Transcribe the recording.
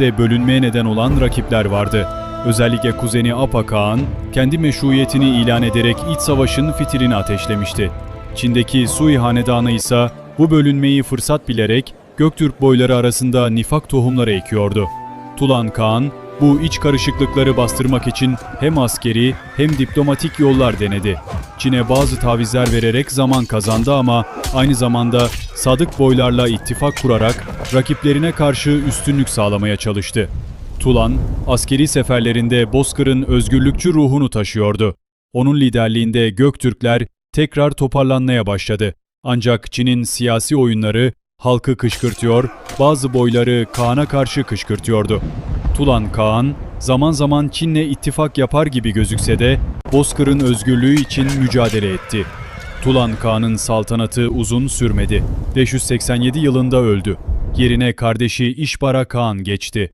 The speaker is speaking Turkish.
de bölünmeye neden olan rakipler vardı. Özellikle kuzeni Apa Kağan, kendi meşruiyetini ilan ederek iç savaşın fitilini ateşlemişti. Çin'deki Sui Hanedanı ise bu bölünmeyi fırsat bilerek Göktürk boyları arasında nifak tohumları ekiyordu. Tulan Kağan, bu iç karışıklıkları bastırmak için hem askeri hem diplomatik yollar denedi. Çin'e bazı tavizler vererek zaman kazandı ama aynı zamanda sadık boylarla ittifak kurarak rakiplerine karşı üstünlük sağlamaya çalıştı. Tulan, askeri seferlerinde Bozkır'ın özgürlükçü ruhunu taşıyordu. Onun liderliğinde Göktürkler tekrar toparlanmaya başladı. Ancak Çin'in siyasi oyunları halkı kışkırtıyor, bazı boyları Kaan'a karşı kışkırtıyordu. Tulan Kaan, zaman zaman Çin'le ittifak yapar gibi gözükse de Bozkır'ın özgürlüğü için mücadele etti. Tulan Kağan'ın saltanatı uzun sürmedi. 587 yılında öldü. Yerine kardeşi İşbara Kağan geçti.